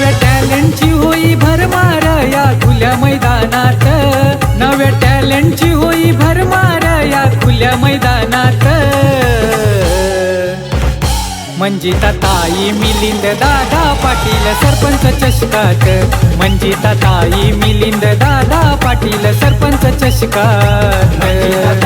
नव्या टॅलेंटची होई भरमार या खुल्या मैदानात. नव्या टॅलेंटची होई भरमार या खुल्या मैदानात. मंजिता ताई मिलिंद दादा पाटील सरपंच चषकात. मंजिता ताई मिलिंद दादा पाटील सरपंच चषकात.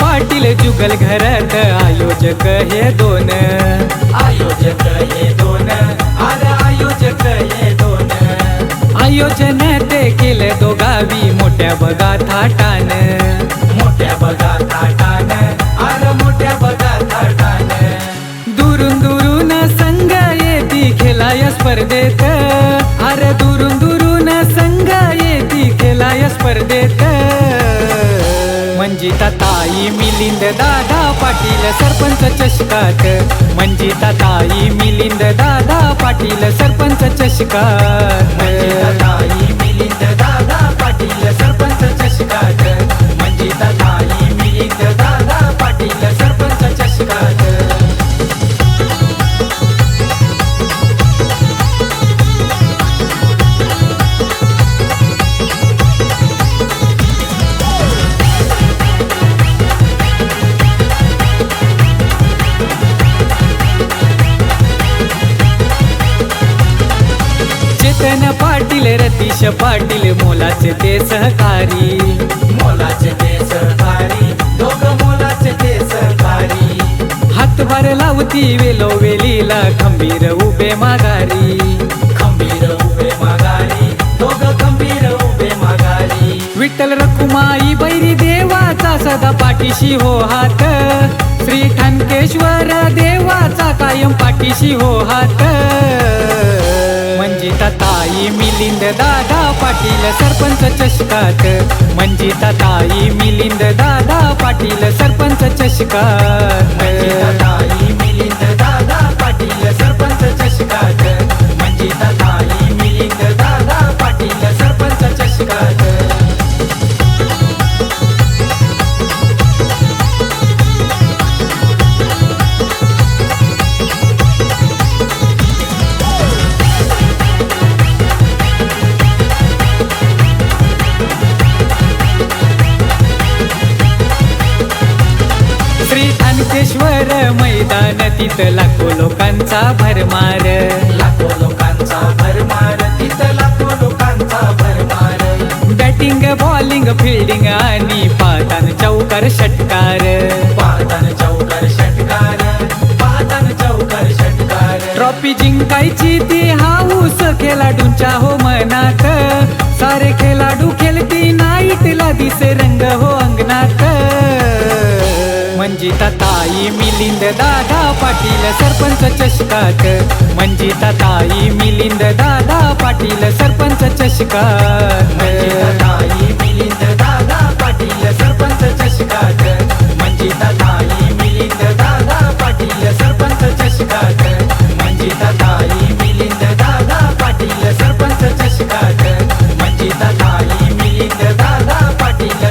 पाटील जुगल घरात आयोजक हे दोन. आयोजक हे दोन. आयोजक हे दोन. आयोजन ते केलं दोघावी मोठ्या बघा थाटान. मोठ्या बघा थाटान. अरे मोठ्या बघा थाटान. दुरून दुरून संघ येती खेळाय स्पर्धेत. ताई मिलिंद दादा पाटील सरपंच चषकात. मंजिता ताई मिलिंद दादा पाटील सरपंच चषकात. ताई मिलिंद दादा पाटील सरपंच चषकात. मंजिता ताई मिलिंद दादा चेतन पाटील रतीश पाटील मोलाचे ते सहकारी. मोलाचे ते सहकारी दोघ मोलाचे ते सहकारी. हातभार लावती वेलो वेलीला खंबीर उभे माघारी. खंबीर उभे माघारी दोघ खंबीर उभे माघारी. विठ्ठल रखुमाई बैरी देवाचा सदा पाठीशी हो हात. श्री ठाणकेश्वर देवाचा कायम पाठीशी हो हात. ताई मिलिंद दादा पाटील सरपंच चषकात. मंजिता ताई मिलिंद दादा पाटील सरपंच चषकात. मैदान तिथं लाखो लोकांचा भरमार. लाखो लोकांचा भरमार तिथं लाखो लोकांचा भरमार. बॅटिंग बॉलिंग फिल्डिंग आणि पातान चौकार षटकार. पातान चौकार षटकार पातान चौकार षटकार. ट्रॉफी जिंकायची ती हाऊस खेळाडूंच्या हो मनात सारे खेळाडू खेळती नाईटला दिसे रंग हो अंगणात. मंजिता ताई मिलिंद दादा पाटील सरपंच चषकात. मंजिता ताई मिलिंद दादा पाटील सरपंच चषकात. मंजिता ताई मिलिंद दादा पाटील सरपंच चषकात. मंजिता ताई मिलिंद दादा पाटील सरपंच चषकात. मंजिता ताई मिलिंद दादा पाटील सरपंच चषकात. मंजिता ताई मिलिंद दादा पाटील